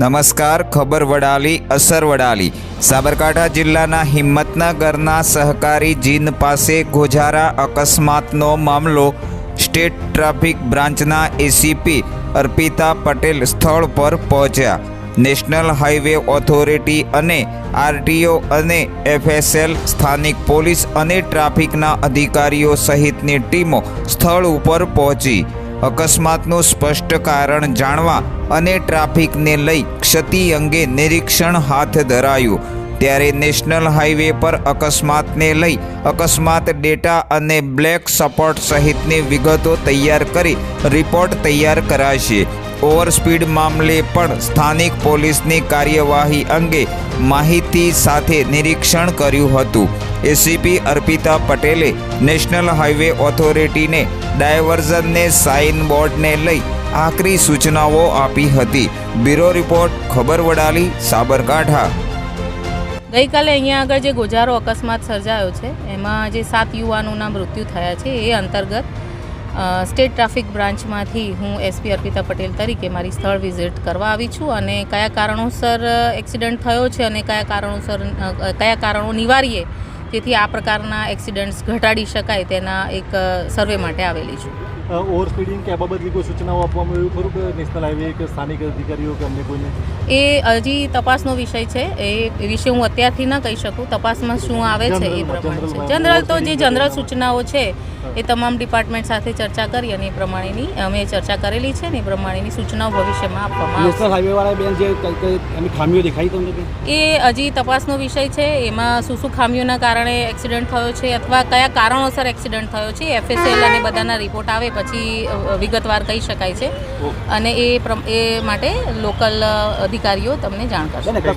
નમસ્કાર, ખબર વડાલી, અસર વડાલી. સાબરકાંઠા જિલ્લાના હિંમતનગરના સહકારી જીન પાસે ગોઝારા અકસ્માતનો મામલો સ્ટેટ ટ્રાફિક બ્રાન્ચના એસીપી અર્પિતા પટેલ સ્થળ પર પહોંચ્યા. નેશનલ હાઈવે ઓથોરિટી અને આરટીઓ અને એફએસએલ, સ્થાનિક પોલીસ અને ટ્રાફિકના અધિકારીઓ સહિતની ટીમો સ્થળ ઉપર પહોંચી. અકસ્માતનું સ્પષ્ટ કારણ જાણવા અને ટ્રાફિકને લઈ ક્ષતિ અંગે નિરીક્ષણ હાથ ધરાયું. ત્યારે નેશનલ હાઈવે પર અકસ્માતને લઈ અકસ્માત ડેટા અને બ્લેક સપોર્ટ સહિતની વિગતો તૈયાર કરી રિપોર્ટ તૈયાર કરાશે. ઓવરસ્પીડ મામલે પણ સ્થાનિક પોલીસની કાર્યવાહી અંગે માહિતી સાથે નિરીક્ષણ કર્યું હતું. એસીપી અર્પિતા પટેલે નેશનલ હાઈવે ઓથોરિટીને ડાયવર્ઝનને સાઇન બોર્ડને લઈ આકરી સૂચનાઓ આપી હતી. બ્યુરો રિપોર્ટ, ખબર વડાલી, સાબરકાંઠા. ગઈકાલે અહીંયા આગળ જે ગોજારો અકસ્માત સર્જાયો છે, એમાં જે સાત યુવાનોના મૃત્યુ થયા છે, એ અંતર્ગત સ્ટેટ ટ્રાફિક બ્રાન્ચમાંથી હું એસપી અર્પિતા પટેલ તરીકે મારી સ્થળ વિઝિટ કરવા આવી છું અને કયા કારણોસર એક્સિડન્ટ થયો છે અને કયા કારણોસર કયા કારણો નિવારીએ જેથી આ પ્રકારના એક્સિડન્ટ્સ ઘટાડી શકાય તેના એક સર્વે માટે આવેલી છું. ઓવર સ્પીડિંગ કે આ બાબતની કોઈ સૂચનાઓ આપવામાં આવ્યું ખરું કે નેશનલ હાઈવે કે સ્થાનિક અધિકારીઓ કે અન્ય કોઈને? એ હજી તપાસનો વિષય છે. એ વિશે હું અત્યારથી ન કહી શકું. તપાસમાં શું આવે છે એ પ્રમાણે છે. જનરલ તો જે જનરલ સૂચનાઓ છે એ તમામ ડિપાર્ટમેન્ટ સાથે ચર્ચા કરી અને એ પ્રમાણેની અમે ચર્ચા કરેલી છે ને એ પ્રમાણેની સૂચનાઓ ભવિષ્યમાં આપવામાં આવશે. નેશનલ હાઈવે વાળા બેન જે એની ખામીઓ દેખાઈ તમને એ હજી તપાસનો વિષય છે. એમાં શું શું ખામીઓના કારણે એક્સિડન્ટ થયો છે અથવા કયા કારણોસર એક્સિડન્ટ થયો છે? એફએસએલ અને બધાના રિપોર્ટ આવે પછી વિગતવાર કહી શકાય છે. અને એ એ માટે લોકલ અધિકારીઓ તમને જાણ કરશે.